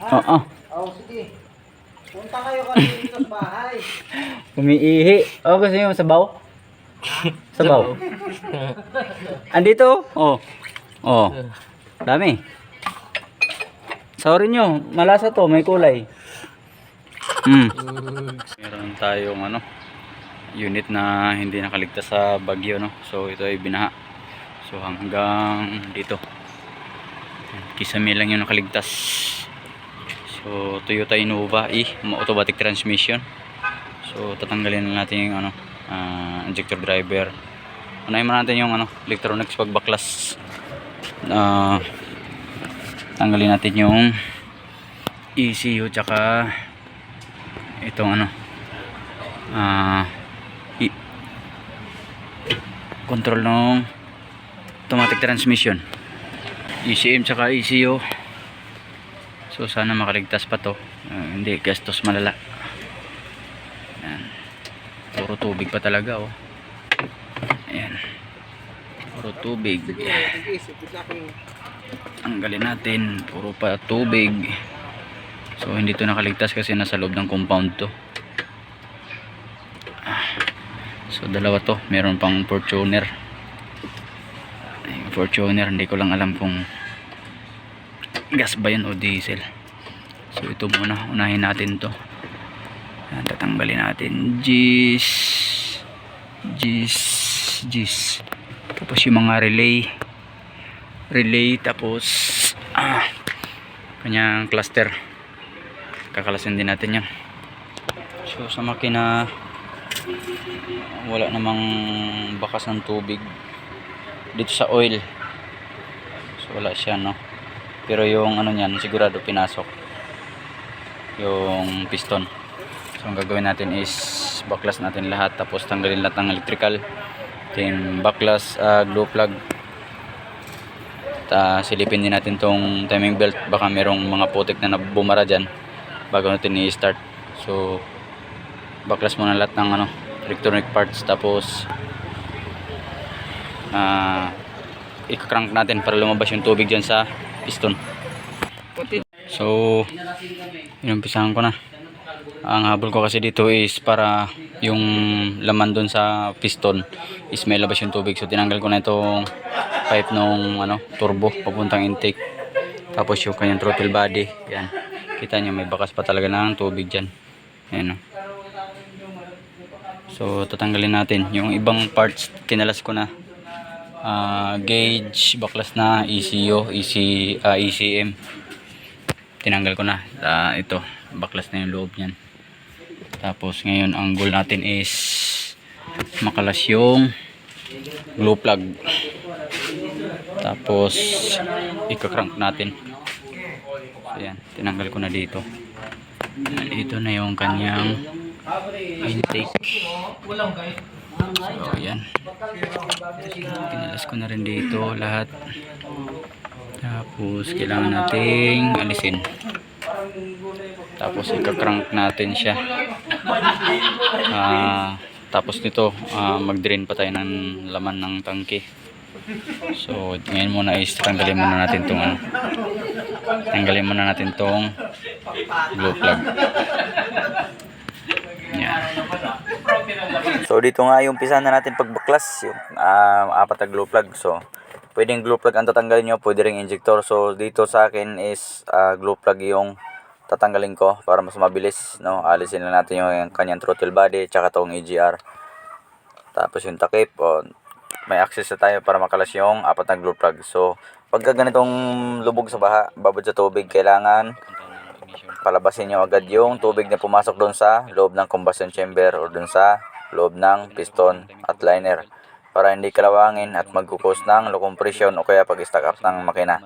Oo. Oo, sige. Punta kayo kasi dito sa bahay. Umiihi. Oh, gusto niyo sabaw? Sabaw. Andito? Oh. Oh. Dami. Sorry nyo, malasa to, may kulay. Mm. Meron tayong ano, unit na hindi nakaligtas sa bagyo, no? So, ito ay binaha. So, hanggang dito. Kisame lang yung nakaligtas. So, Toyota Innova E, automatic transmission. So, tatanggalin na natin yung ano, ah, injector driver. Unahin muna natin yung ano, electronics pagbaklas. Ah, tanggalin natin yung ECU tsaka itong ano ah i- control ng automatic transmission ECM tsaka ECU so sana makaligtas pa to. Ah, hindi gastos malala. Ayan. puro tubig pa talaga oh. Ayan. Puro tubig. Tanggalin natin. Puro pa tubig. So hindi to nakaligtas kasi nasa loob ng compound to. Ah. so dalawa to. Meron pang fortuner. Fortuner hindi ko lang alam kung gas ba yun o diesel? So ito muna. Unahin natin to. Ayan, tatanggalin natin. Gis. Gis. Gis. Tapos yung mga relay. Relay tapos ah, kanyang cluster. Kakalasin din natin yan. So sa makina wala namang bakas ng tubig dito sa oil. So wala siya no pero yung ano niyan sigurado pinasok. Yung piston. So ang gagawin natin is baklas natin lahat tapos tanggalin lahat ng electrical. Then baklas ah, glue plug. Ta silipin din natin tong timing belt. Baka merong mga putik na bumara dyan bago natin i-start. So baklas muna lahat ng ano electronic parts tapos ah i-crank natin para lumabas yung tubig dyan sa piston so inumpisahan ko na. Ang habol ko kasi dito is para yung laman doon sa piston is may labas yung tubig. So tinanggal ko na itong pipe nung ano turbo papuntang intake. Tapos yung kanyang throttle body yan. Kita nyo may bakas pa talaga ng tubig dyan. Ayan o so tatanggalin natin. Yung ibang parts kinalas ko na Ah, gauge baklas na ECU EC, ah, ECM tinanggal ko na Ah, ito baklas na yung loob niyan. Tapos ngayon ang goal natin is makalas yung glue plug. Tapos ika-crank natin. Ayan tinanggal ko na dito. Ito na yung kanyang intake so ayan. Kinalas ko na rin dito lahat. Tapos kailangan nating alisin. Tapos ika-crank natin siya. Ah, tapos nito ah, mag-drain pa tayo ng laman ng tangke. So ngayon muna is tanggalin muna natin tong ano. Tanggalin muna natin tong glue plug. Yan So dito nga yung pisa na natin pagbaklas yung ah, apat na glue plug. So pwedeng glue plug ang tatanggalin nyo, pwede ring injector. So dito sa akin is ah, glue plug yung tatanggalin ko para mas mabilis, no. Alisin lang natin yung kanyang throttle body tsaka tong EGR. Tapos yung takip, o may access na tayo para makalas yung apat na glue plug. So pagka ganitong lubog sa baha, babad sa tubig, kailangan palabasin nyo agad yung tubig na pumasok doon sa loob ng combustion chamber or doon sa loob ng piston at liner para hindi kalawangin at magkukos ng low compression o kaya pag-stack up ng makina.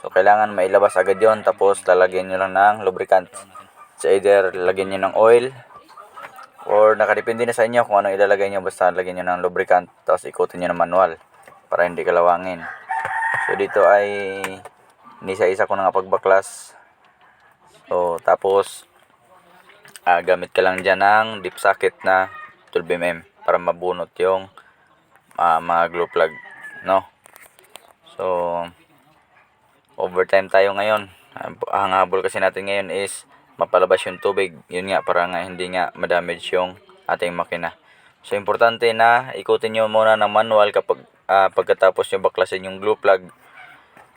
So kailangan mailabas agad yon tapos lalagyan nyo lang ng lubricant. So either lagyan nyo ng oil or nakadepende na sa inyo kung ano ilalagay nyo basta lagyan nyo ng lubricant tapos ikutin nyo ng manual para hindi kalawangin. So dito ay nisa-isa ko na nga pagbaklas So, tapos, ah, gamit ka lang dyan ng deep socket na 12mm para mabunot yung ah, mga glue plug, no? So, overtime tayo ngayon Ang habol kasi natin ngayon is mapalabas yung tubig. Yun nga, para nga hindi nga madamage yung ating makina. So, importante na ikutin nyo muna ng manual kapag ah, pagkatapos nyo baklasin yung glue plug.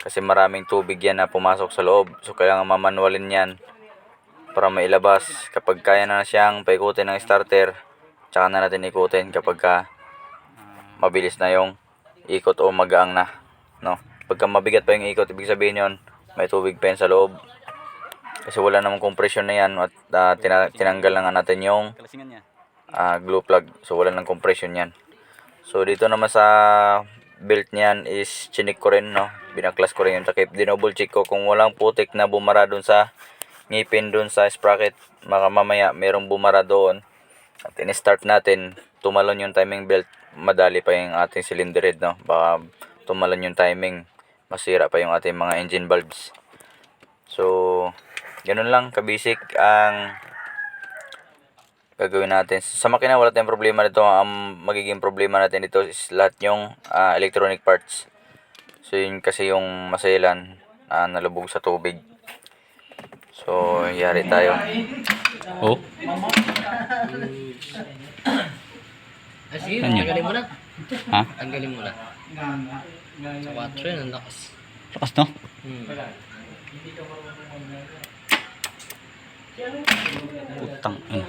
Kasi maraming tubig yan na pumasok sa loob. So, kailangan mamanualin yan para mailabas. Kapag kaya na siyang paikutin ng starter, tsaka na natin ikutin kapag ka mabilis na yung ikot o magaang na. No? Pagka mabigat pa yung ikot, ibig sabihin yon may tubig pa sa loob. Kasi wala namang compression na yan at ah, tina- tinanggal na nga natin yung ah, glue plug. So wala nang compression yan. So dito naman sa belt niyan is chinik ko rin no. Binaklas ko rin yung takip. Dinouble check ko kung walang putik na bumara dun sa ngipin dun sa sprocket. Maka mamaya merong bumara doon. At in-start natin, tumalon yung timing belt. Madali pa yung ating cylinder head no. Baka tumalon yung timing. Masira pa yung ating mga engine bulbs. So, ganun lang kabisik ang gagawin natin. Sa makina wala tayong problema nito. Ang magiging problema natin dito is lahat yung ah, electronic parts. So yun kasi yung masailan ah, nalubog sa tubig. So yari tayo. Oh, Ah, sige, Ano yun? tanggalin mo na. ha? Tanggalin mo na. Sa 4 yan, ang lakas. Lakas no? Hmm. Putang ina.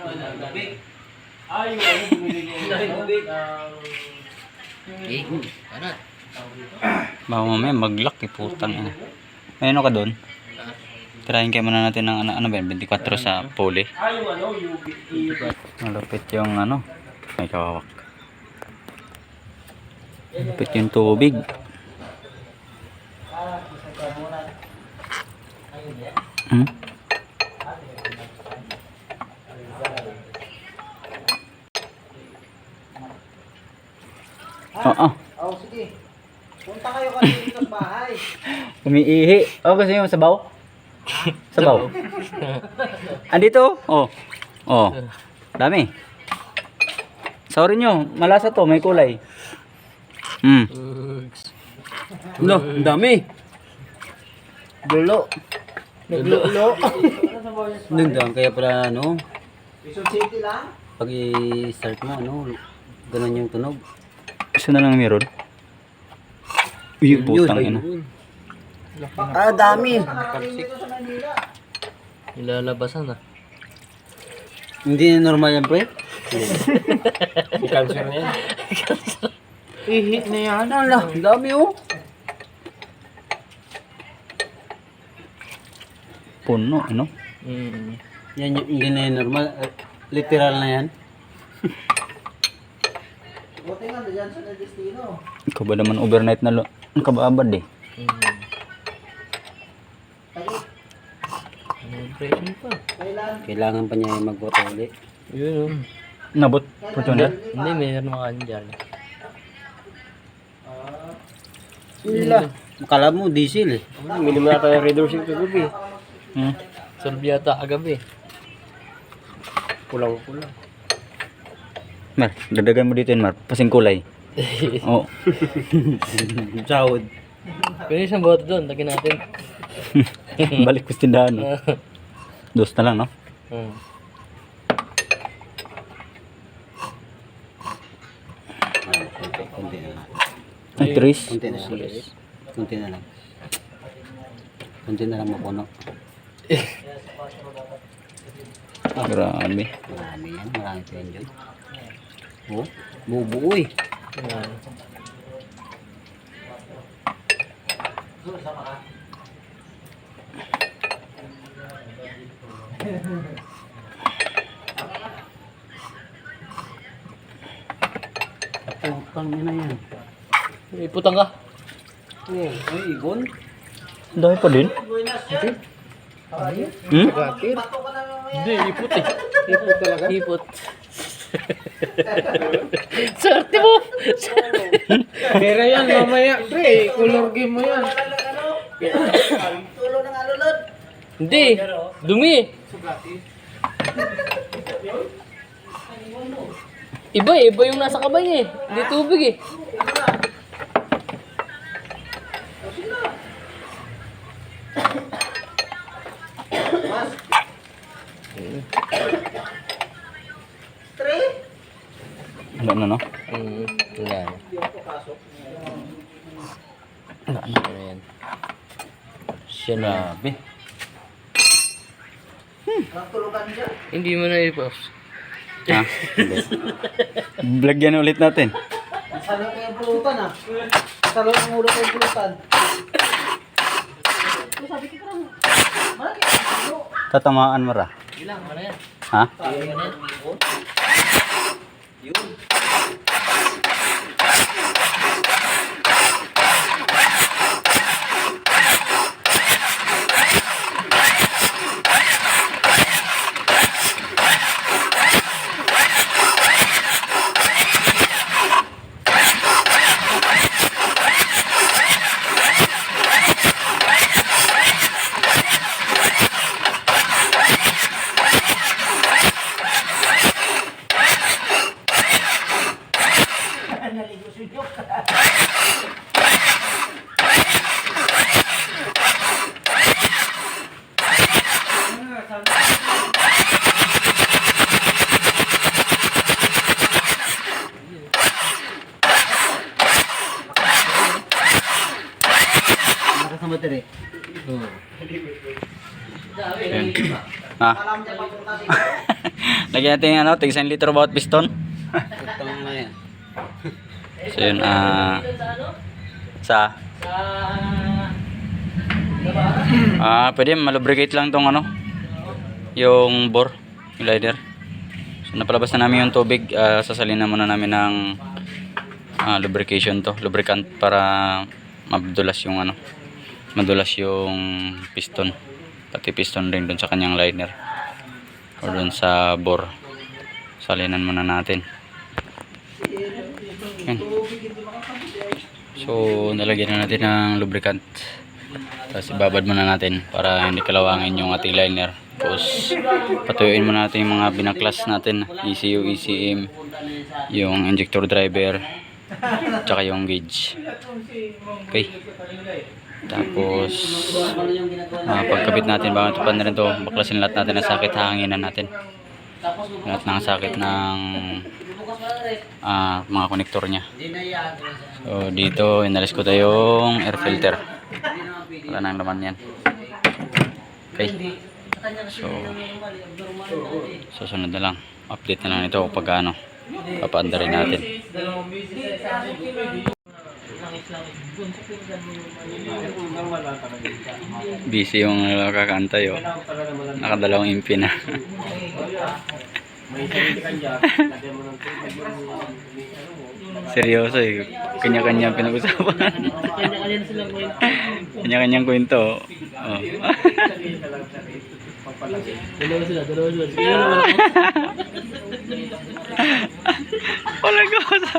Eh, ano? Baka mamaya mag-lock eh, putang ina. May ano ka doon? Tirahin kayo muna natin ng ano, ano ba yun, 24 sa pole. Malupit yung ano, may kawawak. Malupit yung tubig. Hmm? Oo. Oh, sige. Punta kayo kasi dito sa bahay. Umiihi. Oh, gusto niyo sabaw? Sabaw. Andito? Oh. Oh. Dami. Sorry nyo, malasa to, may kulay. Hmm. No, dami. Dulo. Naglulo. Nagdaan kaya pala ano, Quezon City lang. pag i-start mo ano, ganun yung tunog. Isa na lang meron. Uy, putang ina. Ah, dami. Nilalabasan ah. Hindi na normal yan, pre. Ihit na yan. Ala, dami oh. Puno, ano? Hmm. Yan yung hindi na normal. eh, Literal na yan. Buti nga, dyan sa destino. Ikaw ba naman overnight na lo? Ang kababad eh. Hmm. Presyon pa? kailan? Kailangan pa niya mag-vote ulit. Yun oh. Nabot, Fortuner? Hindi, mayroon mga dyan. Sila. Akala mo, diesel eh. Minimum na tayo sa kagabi. Hmm. Solve yata kagabi. Pulang-pulang. Mar, dadagan mo dito yun, Mar. Pasing kulay. Oo. Sahod. Pero isang boto doon, lagyan natin. Balik ko sa tindahan. no? Dos na lang, no? Hmm. Kunti na lang. Ay, Tris. Kunti na lang. Kunti na lang. Kunti na lang mapuno. Grabe. Marami yan. Marami pa yan dyan. Oh, bubuo eh. Yan. Putang ina yan. Iputang ka. Oh, ay, igon. Dahil pa din? Hmm? Hindi, ipot eh. Ipot talaga? Ipot. Swerte mo. Pera yan, mamaya. Pre, color game mo yan. Tulo ng alulod. Hindi. Dumi. Iba eh. Iba yung nasa kamay eh. Hindi tubig eh. Mas. Ano yan? Sinabi. Hindi mo na i-post. Ha? Blagyan ulit natin. Salo ko yung pulutan ah. Salo ng ulo ko yung pulutan. Tatamaan mo ra. Ilang, ano yan? Ha? Ano yan? Nakasama Ha? Lagyan natin ano, tig 1 litro bawat piston. So yun, ah... sa... Ah, pwede malubricate lang tong ano, yung bore, yung lighter. So napalabas na namin yung tubig, ah, sasalin na muna namin ng ah, lubrication to, lubricant para madulas yung ano, madulas yung piston. Pati piston rin dun sa kanyang liner. O dun sa bore. Salinan muna natin. Yan. So, nalagyan na natin ng lubricant. Tapos ibabad muna natin para hindi kalawangin yung ating liner. Tapos patuyuin muna natin yung mga binaklas natin. ECU, ECM, yung injector driver, tsaka yung gauge. Okay. Tapos, ah, pagkabit natin, bago tupan na rin to, baklasin lahat natin ng sakit, hanginan natin. Lahat ng sakit ng ah, mga konektor niya. So, dito, inalis ko tayo yung air filter. Wala nang laman yan. Okay. So, susunod na lang. Update na lang ito pag ano, papaanda rin natin. Busy yung kakantay oh. Nakadalawang impi na. Seryoso eh. Kanya-kanya pinag-usapan. Kanya-kanyang kwento. Oh. Dalawa sila, dalawa sila. Sige na naman ako. Wala ko sa...